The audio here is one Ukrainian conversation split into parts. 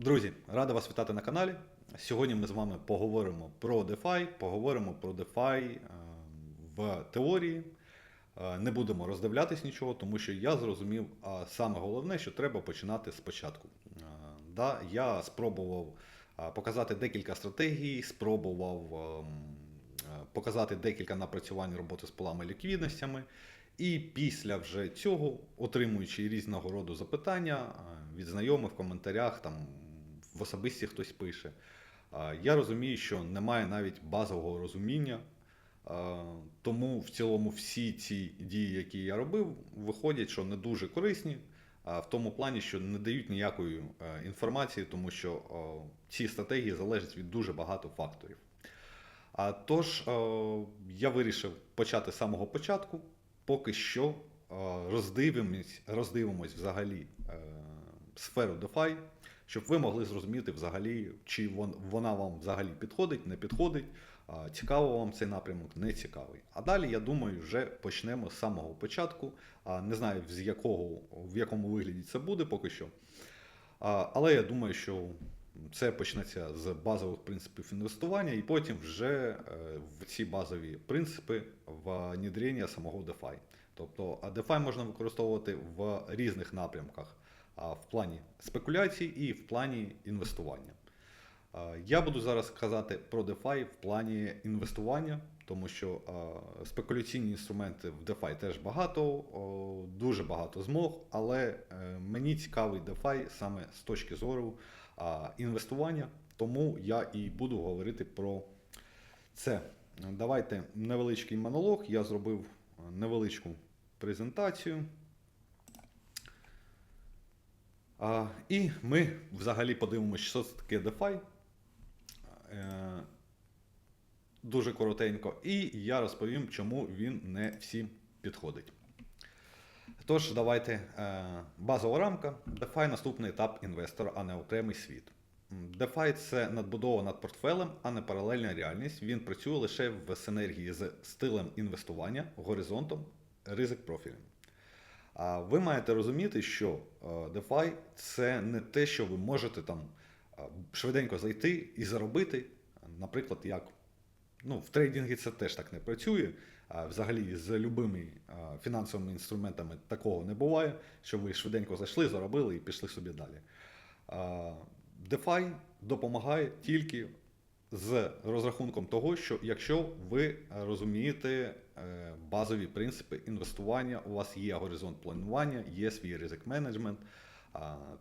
Друзі, радий вас вітати на каналі. Сьогодні ми з вами поговоримо про DeFi, поговоримо про DeFi е, в теорії. Е, Не будемо роздивлятись нічого, тому що я зрозумів а саме головне, що треба починати спочатку. Е, Да, я спробував показати декілька стратегій, спробував ем, показати декілька напрацювань роботи з полами ліквідностями. І після вже цього, отримуючи різного роду запитання від знайомих в коментарях, там в особисті хтось пише, я розумію, що немає навіть базового розуміння. Тому в цілому всі ці дії, які я робив, виходять, що не дуже корисні, в тому плані, що не дають ніякої е, інформації, тому що ці стратегії залежать від дуже багато факторів. Тож я вирішив почати з самого початку. Поки що роздивимось, роздивимось взагалі е, сферу DeFi, щоб ви могли зрозуміти взагалі, чи вона вам взагалі підходить, не підходить, цікаво вам цей напрямок, не цікавий. А далі, я думаю, вже почнемо з самого початку. Не знаю, з якого, в якому вигляді це буде поки що. Але я думаю, що це почнеться з базових принципів інвестування, і потім вже е, в ці базові принципи внедрення самого DeFi. Тобто DeFi можна використовувати в різних напрямках в плані спекуляцій і в плані інвестування. Я буду зараз казати про DeFi в плані інвестування, тому що спекуляційні інструменти в DeFi теж багато, дуже багато змог, але е, мені цікавий DeFi саме з точки зору інвестування, тому я і буду говорити про це. Давайте невеличкий монолог. Я зробив е, невеличку презентацію. І ми взагалі подивимося, що це таке DeFi. Е, дуже коротенько. І я розповім, чому він не всім підходить. Тож, давайте е, базова рамка. DeFi наступний етап інвестора, а не окремий світ. DeFi – це надбудова над портфелем, а не паралельна реальність. Він працює лише в синергії з стилем інвестування, горизонтом, ризик профілем. А ви маєте розуміти, що е, DeFi – це не те, що ви можете там е, швиденько зайти і заробити, наприклад, як ну, в трейдингі це теж так не працює. Взагалі з любими фінансовими інструментами такого не буває, що ви швиденько зайшли, заробили і пішли собі далі. DeFi допомагає тільки з розрахунком того, що якщо ви розумієте е, базові принципи інвестування, у вас є горизонт планування, є свій ризик менеджмент.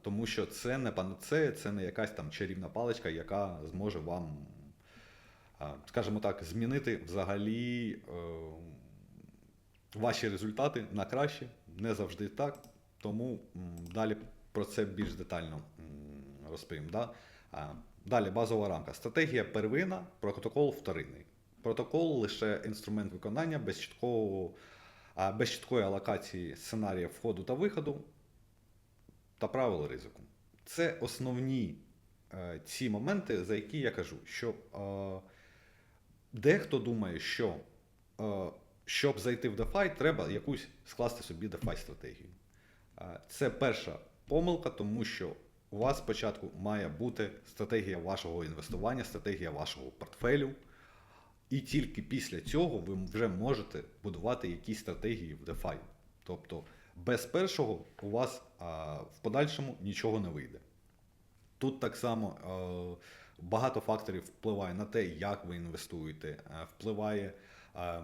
Тому що це не панацея, це не якась там чарівна паличка, яка зможе вам скажімо так, змінити взагалі е, ваші результати на краще, не завжди так. Тому далі про це більш детально розповім. Да? Далі базова рамка. Стратегія первинна, протокол вторинний. Протокол лише інструмент виконання без чіткого, без чіткої алокації сценарія входу та виходу та правил ризику. Це основні е, ці моменти, за які я кажу, що е, дехто думає, що е, щоб зайти в DeFi, треба якусь скласти собі DeFi стратегію. Це перша помилка, тому що у вас спочатку має бути стратегія вашого інвестування, стратегія вашого портфелю. І тільки після цього ви вже можете будувати якісь стратегії в DeFi. Тобто без першого у вас а, в подальшому нічого не вийде. Тут так само е, багато факторів впливає на те, як ви інвестуєте, е, впливає е,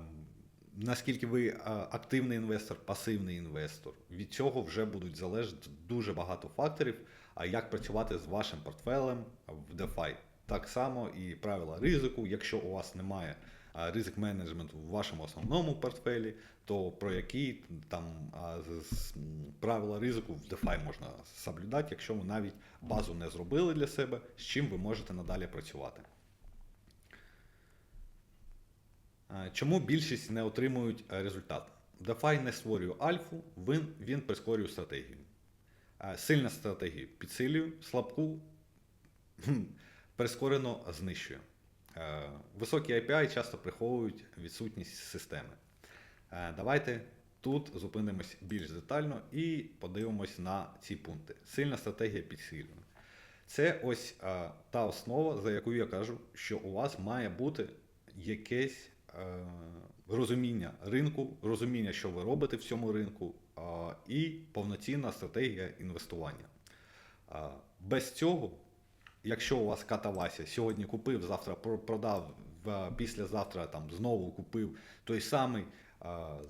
наскільки ви активний інвестор, пасивний інвестор. Від цього вже будуть залежати дуже багато факторів, а як працювати з вашим портфелем в DeFi. Так само і правила ризику. Якщо у вас немає ризик менеджменту в вашому основному портфелі, то про які там правила ризику в DeFi можна соблюдати, якщо ви навіть базу не зробили для себе, з чим ви можете надалі працювати. Чому більшість не отримують е, результат? DeFi не створює альфу, він, він прискорює стратегію. Сильна стратегія підсилює, слабку прискорено знищує. Е, Високі API часто приховують відсутність системи. Е, Давайте тут зупинимось більш детально і подивимось на ці пункти. Сильна стратегія підсилює. Це ось а, та основа, за яку я кажу, що у вас має бути якесь е, розуміння ринку, розуміння, що ви робите в цьому ринку, і повноцінна стратегія інвестування. Без цього, якщо у вас катавася сьогодні купив, завтра продав, післязавтра там знову купив той самий,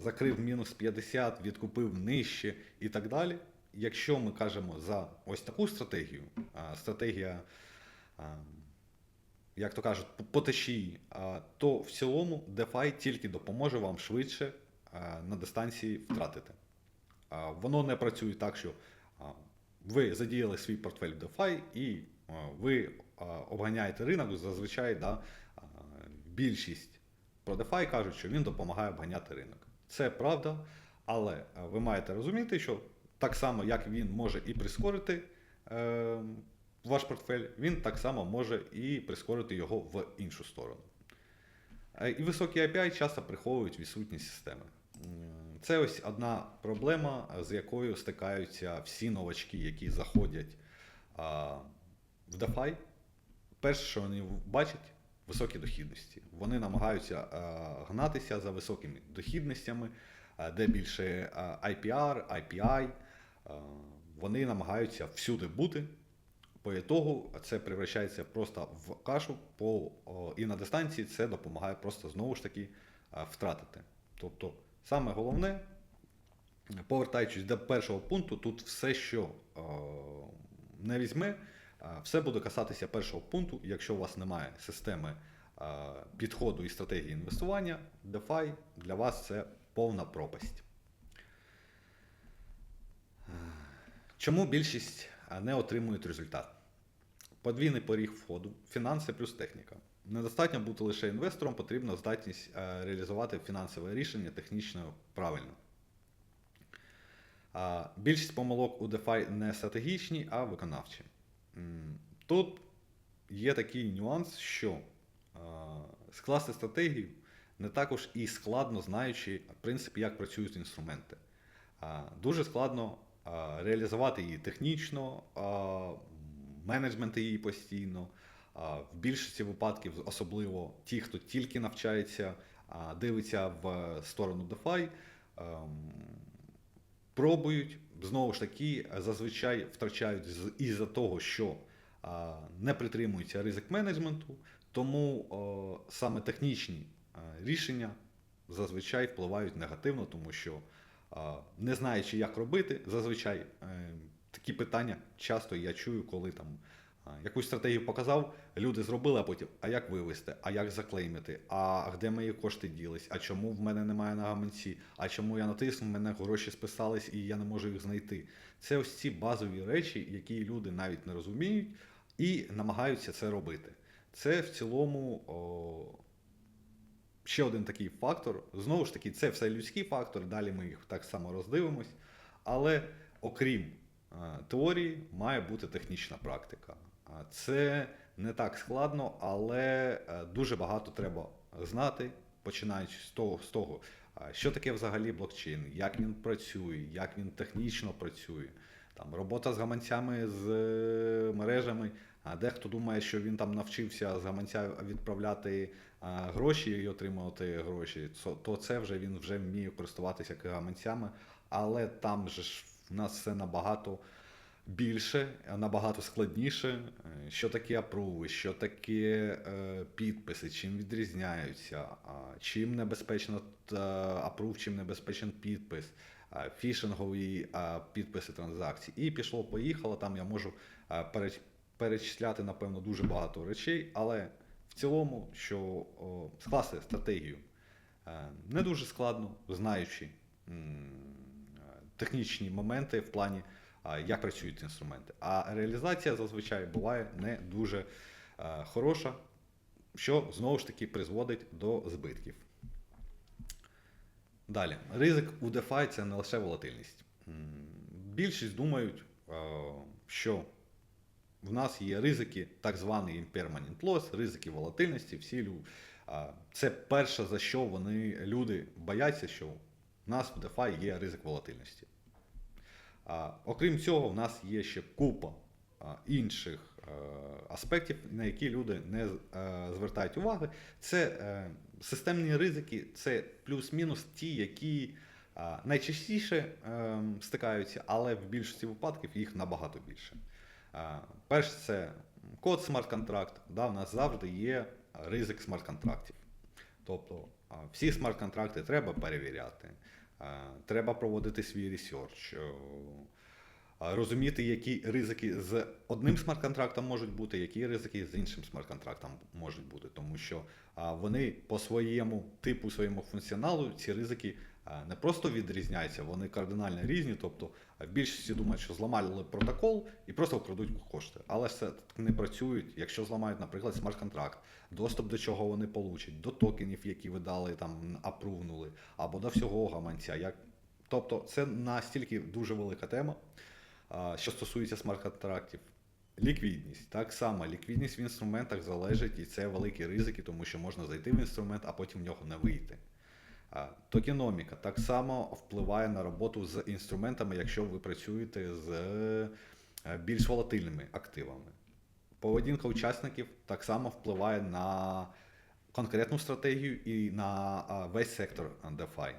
закрив мінус 50, відкупив нижче і так далі. Якщо ми кажемо за ось таку стратегію, стратегія, як то кажуть, по- то в цілому DeFi тільки допоможе вам швидше на дистанції втратити. Воно не працює так, що ви задіяли свій портфель в DeFi і ви обганяєте ринок. Зазвичай да, більшість про DeFi кажуть, що він допомагає обганяти ринок. Це правда, але ви маєте розуміти, що так само, як він може і прискорити е, ваш портфель, він так само може і прискорити його в іншу сторону. Е, І високі API часто приховують відсутність системи. Це ось одна проблема, з якою стикаються всі новачки, які заходять в DeFi. Перше, що вони бачать, високі дохідності. Вони намагаються а, гнатися за високими дохідностями, а, де більше а, IPR, IPI. Вони намагаються всюди бути. По ітогу це превращається просто в кашу, по, і на дистанції це допомагає просто знову ж таки втратити. Тобто, саме головне, повертаючись до першого пункту, тут все, що не візьме, все буде касатися першого пункту. Якщо у вас немає системи підходу і стратегії інвестування, DeFi для вас це повна пропасть. Чому більшість не отримують результат? Подвійний поріг входу, фінанси плюс техніка. Недостатньо бути лише інвестором, потрібна здатність реалізувати фінансове рішення технічно правильно. Більшість помилок у DeFi не стратегічні, а виконавчі. Тут є такий нюанс, що скласти стратегію не також і складно, знаючи в принципі, як працюють інструменти. Дуже складно реалізувати її технічно, а, менеджмент її постійно. В більшості випадків, особливо ті, хто тільки навчається, дивиться в сторону DeFi, ем, пробують, знову ж таки, зазвичай втрачають із-за того, що не притримуються ризик менеджменту, тому саме технічні рішення зазвичай впливають негативно, тому що не знаючи, як робити, зазвичай е, такі питання часто я чую, коли там якусь стратегію показав, люди зробили, а потім, а як вивести, а як заклеймити, а де мої кошти ділись, а чому в мене немає на гаманці, а чому я натиснув, мене гроші списались і я не можу їх знайти. Це ось ці базові речі, які люди навіть не розуміють і намагаються це робити. Це в цілому о, ще один такий фактор. Знову ж таки, це все людський фактор, далі ми їх так само роздивимось. Але окрім е, теорії, має бути технічна практика. Це не так складно, але е, дуже багато треба знати, починаючи з того, з того, що таке взагалі блокчейн, як він працює, як він технічно працює. Там робота з гаманцями, з е, мережами. А дехто думає, що він там навчився з гаманця відправляти гроші і отримувати гроші, то це вже він вже вміє користуватися гаманцями, але там же ж в нас все набагато більше, набагато складніше. Е, Що таке апруви, що таке е, підписи, чим відрізняються, чим небезпечно т- апрув, чим небезпечен підпис, фішингові підписи транзакцій. І пішло, поїхало. Там я можу перечисляти, напевно, дуже багато речей, але в цілому, що скласти стратегію е, не дуже складно, знаючи е, технічні моменти в плані, як працюють інструменти. А реалізація зазвичай буває не дуже е, хороша, що знову ж таки призводить до збитків. Далі, ризик у DeFi це не лише волатильність. Більшість думають, е, що в нас є ризики, так званий impermanent loss, ризики волатильності. Всі. Це перше, за що вони люди бояться, що в нас в DeFi є ризик волатильності. Окрім цього, в нас є ще купа інших е, аспектів, на які люди не е, звертають уваги. Це е, системні ризики, це плюс-мінус ті, які найчастіше стикаються, але в більшості випадків їх набагато більше. Е, Перш це код смарт-контракт. Да, в нас завжди є ризик смарт-контрактів. Тобто всі смарт-контракти треба перевіряти, треба проводити свій ресерч, е, розуміти, які ризики з одним смарт-контрактом можуть бути, які ризики з іншим смарт-контрактом можуть бути, тому що вони по своєму типу, своєму функціоналу ці ризики не просто відрізняються, вони кардинально різні. Тобто а в більшості думають, що зламали протокол і просто вкрадуть кошти. Але ж це не працюють. Якщо зламають, наприклад, смарт-контракт, доступ до чого вони получать, до токенів, які ви дали там апрувнули, або до всього гаманця. Як... Тобто, це настільки дуже велика тема, що стосується смарт-контрактів. Ліквідність. Так само, ліквідність в інструментах залежить, і це великі ризики, тому що можна зайти в інструмент, а потім в нього не вийти. Токеноміка так само впливає на роботу з інструментами, якщо ви працюєте з е, більш волатильними активами. Поведінка учасників так само впливає на конкретну стратегію і на весь сектор DeFi.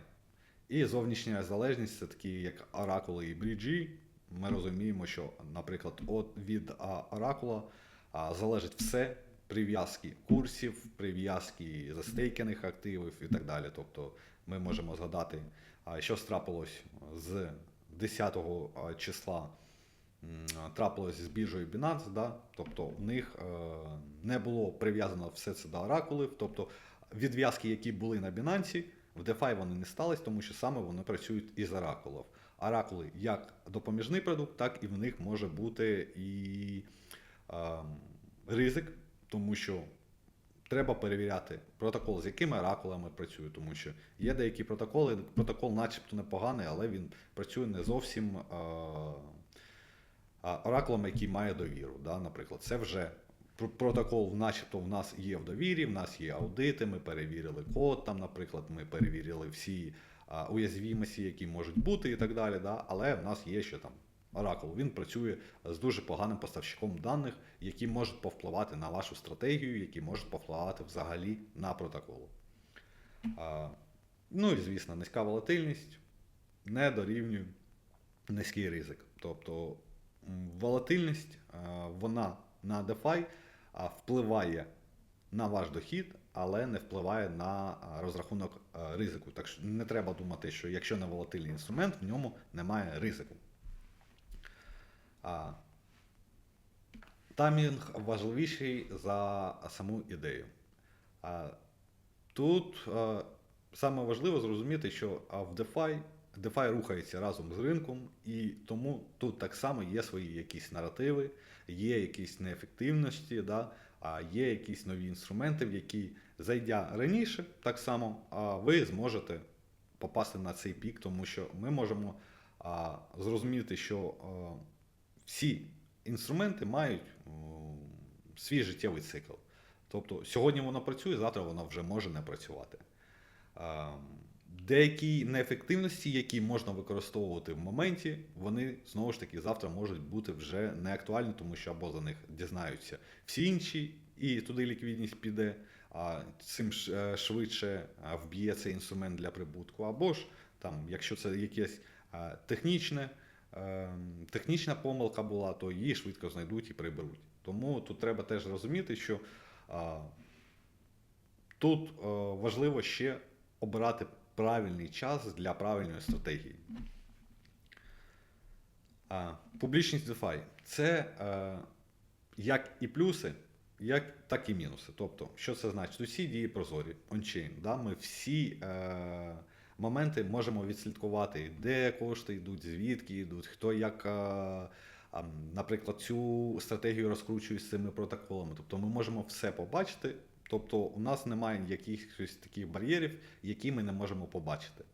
І зовнішня залежність це такі як оракули і бріджі. Ми розуміємо, що, наприклад, від оракула залежить все. Прив'язки курсів, прив'язки застейкених активів і так далі. Тобто ми можемо згадати, що трапилось з 10 числа трапилось з біржею Binance, да? тобто в них е, не було прив'язано все це до оракулів, тобто відв'язки, які були на Binance, в DeFi вони не стались, тому що саме вони працюють із оракулів. Оракули як допоміжний продукт, так і в них може бути і е, ризик, тому що треба перевіряти протокол, з якими оракулами працює, тому що є деякі протоколи, протокол начебто непоганий, але він працює не зовсім. Оракулом, який має довіру. Да? Наприклад, це вже протокол, начебто, в нас є в довірі, в нас є аудити, ми перевірили код, там, наприклад, ми перевірили всі а, уязвимості, які можуть бути, і так далі. Да? Але в нас є ще там оракул. Він працює з дуже поганим поставщиком даних, які можуть повпливати на вашу стратегію, які можуть повпливати взагалі на протокол. Ну і звісно, низька волатильність не дорівнює низький ризик. Тобто волатильність, вона на DeFi впливає на ваш дохід, але не впливає на розрахунок ризику. Так що не треба думати, що якщо не волатильний інструмент, в ньому немає ризику. А, Таймінг важливіший за саму ідею. А, Тут е, саме важливо зрозуміти, що а, в DeFi, DeFi рухається разом з ринком, і тому тут так само є свої якісь наративи, є якісь неефективності, да, а є якісь нові інструменти, в які зайдя раніше, так само а, ви зможете попасти на цей пік, тому що ми можемо а, зрозуміти, що а, всі інструменти мають свій життєвий цикл. Тобто сьогодні воно працює, завтра воно вже може не працювати. Деякі неефективності, які можна використовувати в моменті, вони знову ж таки завтра можуть бути вже не актуальні, тому що або за них дізнаються всі інші, і туди ліквідність піде, а цим е, швидше вб'є цей інструмент для прибутку, або ж там, якщо це якесь технічне, ем, технічна помилка була, то її швидко знайдуть і приберуть. Тому тут треба теж розуміти, що тут е, важливо ще обирати правильний час для правильної стратегії. Публічність DeFi – це е, як і плюси, як, так і мінуси. Тобто, що це значить? Усі дії прозорі, ончейн. Да? Ми всі е, моменти можемо відслідкувати, де кошти йдуть, звідки йдуть, хто як, наприклад, цю стратегію розкручує з цими протоколами. Тобто ми можемо все побачити. Тобто, у нас немає якихось таких бар'єрів, які ми не можемо побачити.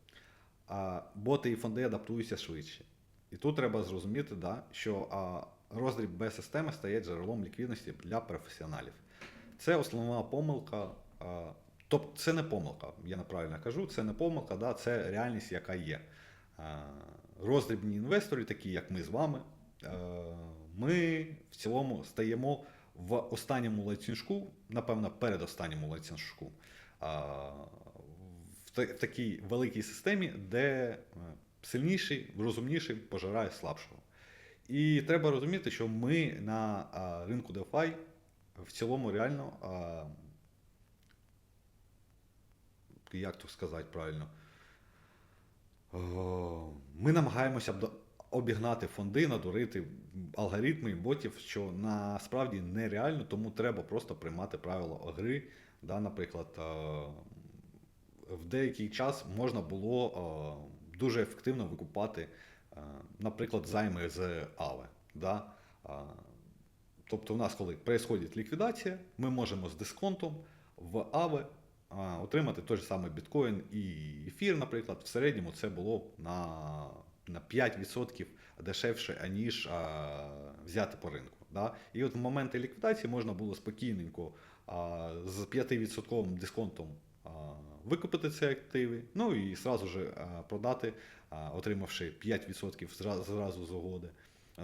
А боти і фонди адаптуються швидше. І тут треба зрозуміти, да, що а, роздріб без системи стає джерелом ліквідності для професіоналів. Це основна помилка. Тобто це не помилка, я неправильно кажу, це не помилка, да, це реальність, яка є. Роздрібні інвестори, такі як ми з вами, е, ми в цілому стаємо в останньому ланцюжку, напевно, передостанньому ланцюжку, в, такій великій системі, де е, сильніший, розумніший пожирає слабшого. І треба розуміти, що ми на ринку DeFi в цілому реально, як то сказати правильно, ми намагаємося обігнати фонди, надурити алгоритми ботів, що насправді нереально, тому треба просто приймати правила гри. Да, наприклад, е, в деякий час можна було е, дуже ефективно викупати, е, наприклад, займи з АВЕ. Да? Тобто, у нас, коли відбувається ліквідація, ми можемо з дисконтом в АВЕ отримати той же самий біткоін і ефір, наприклад, в середньому це було на, на 5% дешевше, аніж а, взяти по ринку. Да? І от в моменти ліквідації можна було спокійненько а, з 5% дисконтом а, викупити ці активи, ну і зразу ж продати, а, отримавши 5% зразу, з угоди.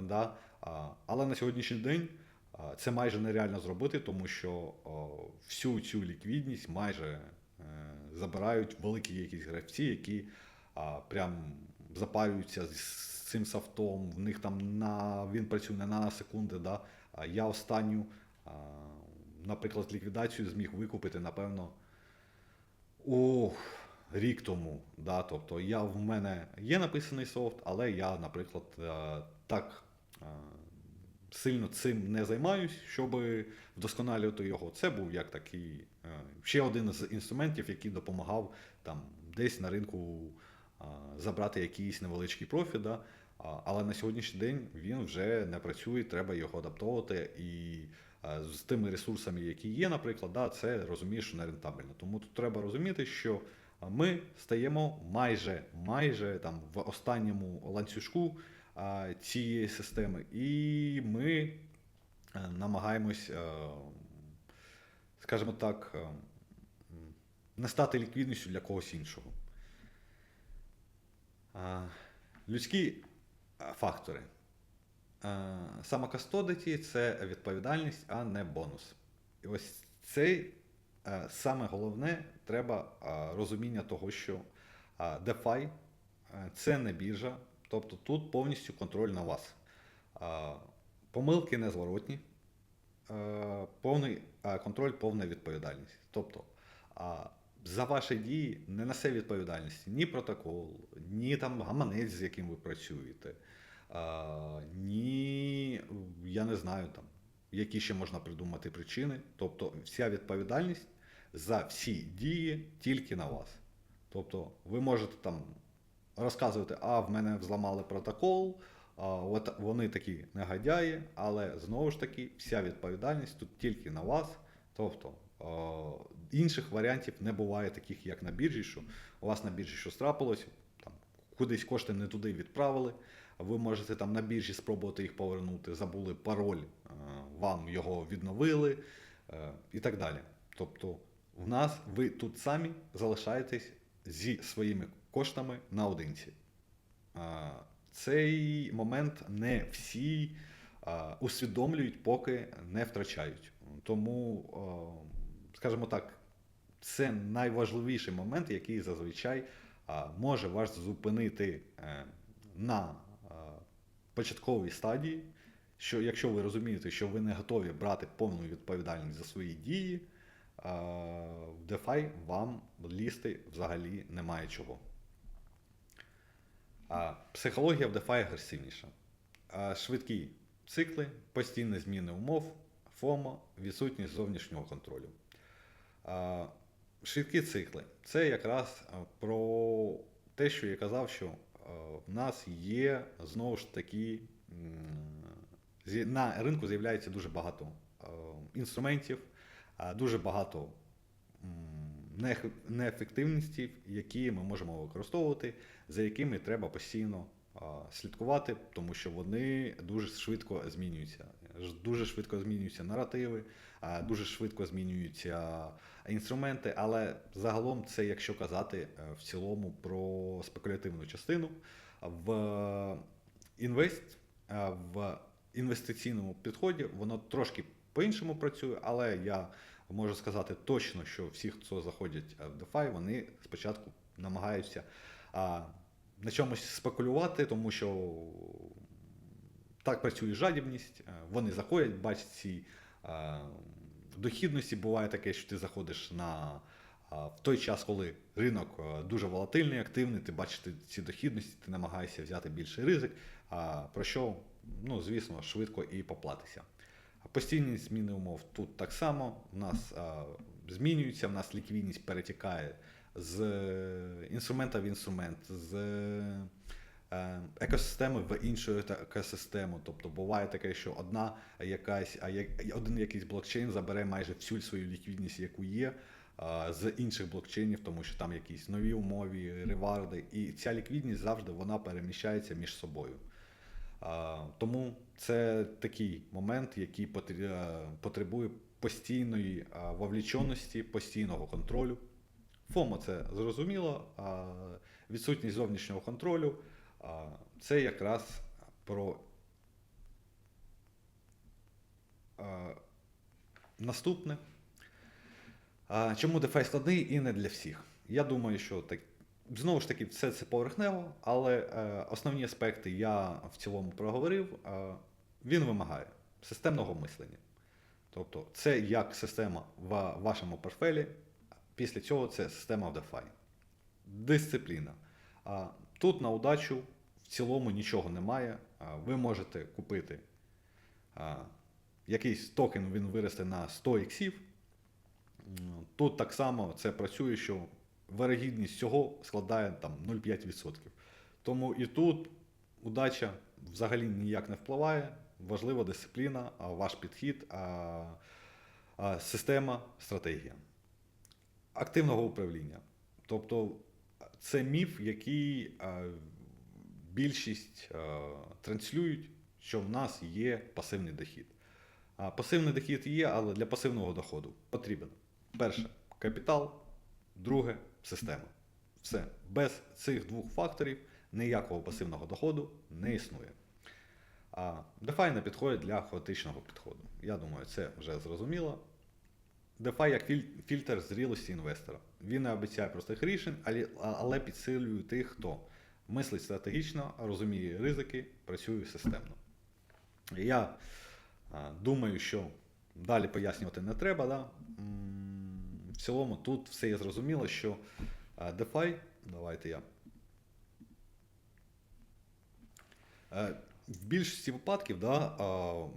Да? А, але на сьогоднішній день це майже нереально зробити, тому що всю цю ліквідність майже е, забирають великі якісь гравці, які прям запаюються з цим софтом. В них там на він працює не на секунди. Да? Я останню, наприклад, ліквідацію зміг викупити, напевно, у рік тому. Да? Тобто я в мене є написаний софт, але я, наприклад, е, так. Е, Сильно цим не займаюсь, щоб вдосконалювати його. Це був як такий е, ще один з інструментів, який допомагав там десь на ринку забрати якийсь невеличкий профіт. Да? Але на сьогоднішній день він вже не працює, треба його адаптовувати. І е, з тими ресурсами, які є, наприклад, да, це розумієш, що не рентабельно. Тому тут треба розуміти, що ми стаємо майже майже там в останньому ланцюжку цієї системи, і ми е, намагаємось, е, скажімо так, е, не стати ліквідністю для когось іншого. Людські фактори. Самокастодиті це відповідальність, а не бонус. І ось цей саме головне треба розуміння того, що DeFi це не біржа, тобто тут повністю контроль на вас. Помилки незворотні, повний контроль, повна відповідальність. Тобто за ваші дії не несе відповідальності ні протокол, ні там гаманець, з яким ви працюєте, ні, я не знаю там, які ще можна придумати причини. Тобто вся відповідальність за всі дії тільки на вас. Тобто ви можете там розказувати, а в мене взламали протокол, а, от вони такі негодяї, але знову ж таки вся відповідальність тут тільки на вас. Тобто е, інших варіантів не буває, таких як на біржі, що у вас на біржі щось трапилось, там кудись кошти не туди відправили. Ви можете там на біржі спробувати їх повернути, забули пароль, вам його відновили е, і так далі. Тобто, в нас ви тут самі залишаєтесь зі своїми коштами наодинці. Цей момент не всі усвідомлюють, поки не втрачають. Тому, скажімо так, це найважливіший момент, який зазвичай може вас зупинити е, на початковій стадії. Що якщо ви розумієте, що ви не готові брати повну відповідальність за свої дії, в DeFi вам лізти взагалі немає чого. Психологія в DeFi агресивніша. Швидкі цикли, постійні зміни умов, ФОМО, відсутність зовнішнього контролю. Швидкі цикли це якраз про те, що я казав, що в нас є знову ж таки на ринку з'являється дуже багато інструментів, дуже багато неефективності, які ми можемо використовувати, за якими треба постійно слідкувати, тому що вони дуже швидко змінюються. Дуже швидко змінюються наративи, дуже швидко змінюються інструменти, але загалом це, якщо казати е, в цілому про спекулятивну частину, в інвест, в інвестиційному підході воно трошки по-іншому працює, але я можу сказати точно, що всі, хто заходять е, в DeFi, вони спочатку намагаються а, на чомусь спекулювати, тому що так працює жадібність. е, Вони заходять, бачать ці е, дохідності. Буває таке, що ти заходиш на а, в той час, коли ринок дуже волатильний, активний, ти бачиш ці дохідності, ти намагаєшся взяти більший ризик, а, про що, ну, звісно, швидко і поплатися. А Постійні зміни умов тут так само. У нас а, змінюються, в нас ліквідність перетікає з е, інструмента в інструмент, з е, екосистеми в іншу екосистему. Тобто буває таке, що одна якась, а як- один якийсь блокчейн забере майже всю свою ліквідність, яку є. а, З інших блокчейнів, тому що там якісь нові умови, реварди, і ця ліквідність завжди вона переміщається між собою. Тому це такий момент, який е, потребує постійної вовліченості, постійного контролю. ФОМО це зрозуміло. а Відсутність зовнішнього контролю це якраз про наступне. Чому DeFi складний і не для всіх? Я думаю, що так, знову ж таки, все це поверхнево, але е, основні аспекти я в цілому проговорив. Е, він вимагає системного мислення. Тобто, це як система в вашому портфелі, після цього це система в DeFi. Дисципліна. А, тут на удачу в цілому нічого немає. А, ви можете купити а, якийсь токен, він виросте на 100 іксів. Тут так само це працює, що вирогідність цього складає там 0,5%. Тому і тут удача взагалі ніяк не впливає. Важлива дисципліна, ваш підхід, а, а, система, стратегія. Активного управління. Тобто це міф, який а, більшість а, транслюють, що в нас є пасивний дохід. А пасивний дохід є, але для пасивного доходу потрібен перше капітал, друге система. Все. Без цих двох факторів ніякого пасивного доходу не існує. А DeFi не підходить для хаотичного підходу. Я думаю, це вже зрозуміло. DeFi як фільтр зрілості інвестора. Він не обіцяє простих рішень, але підсилює тих, хто мислить стратегічно, розуміє ризики, працює системно. Я думаю, що далі пояснювати не треба. Да? В цілому тут все є зрозуміло, що а, DeFi, давайте я. Е, В більшості випадків да,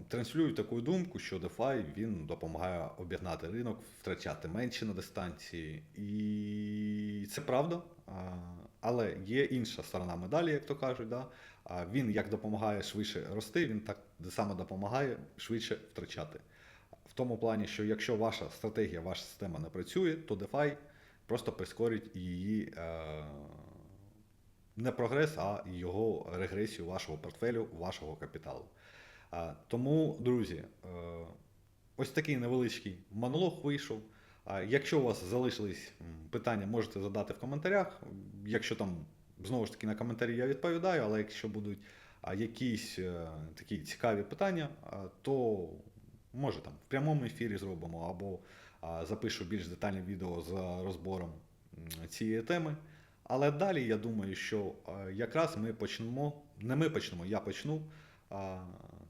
транслюють таку думку, що DeFi він допомагає обігнати ринок, втрачати менше на дистанції. І це правда. Але є інша сторона медалі, як то кажуть. Да? Він як допомагає швидше рости, він так само допомагає швидше втрачати. В тому плані, що якщо ваша стратегія, ваша система не працює, то DeFi просто прискорить її е, не прогрес, а його регресію вашого портфелю, вашого капіталу. А, Тому, друзі, е, ось такий невеличкий монолог вийшов. Якщо у вас залишились питання, можете задати в коментарях. Якщо там знову ж таки на коментарі я відповідаю, але якщо будуть якісь е, такі цікаві питання, то може там в прямому ефірі зробимо або запишу більш детальне відео з розбором цієї теми. Але далі я думаю, що якраз ми почнемо, не ми почнемо, я почну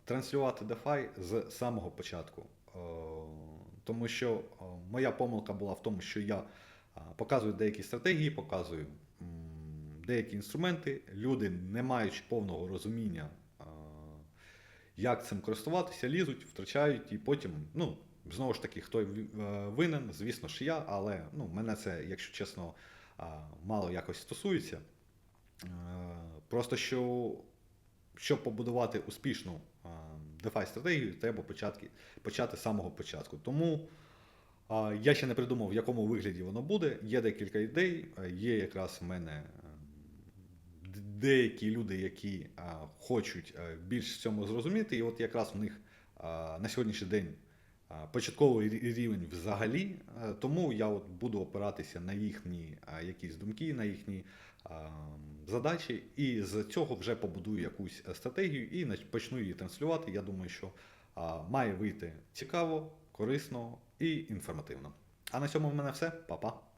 транслювати DeFi з самого початку. Е, Тому що е, моя помилка була в тому, що я показую деякі стратегії, показую деякі інструменти. Люди, не маючи повного розуміння, як цим користуватися, лізуть, втрачають і потім, ну, знову ж таки, хто е, винен, звісно ж я, але ну, мене це, якщо чесно, мало якось стосується. Е, Просто що, щоб побудувати успішну DeFi стратегію, треба початки, почати з самого початку. Тому я ще не придумав, в якому вигляді воно буде. Є декілька ідей. е, Є якраз в мене е, деякі люди, які хочуть е, більш в цьому зрозуміти, і от якраз в них на сьогоднішній день початковий рівень взагалі. Е, Тому я от буду опиратися на їхні якісь думки, на їхні задачі, і з цього вже побудую якусь е, стратегію і почну її транслювати. Я думаю, що має вийти цікаво, корисно і інформативно. А на цьому в мене все. Па-па.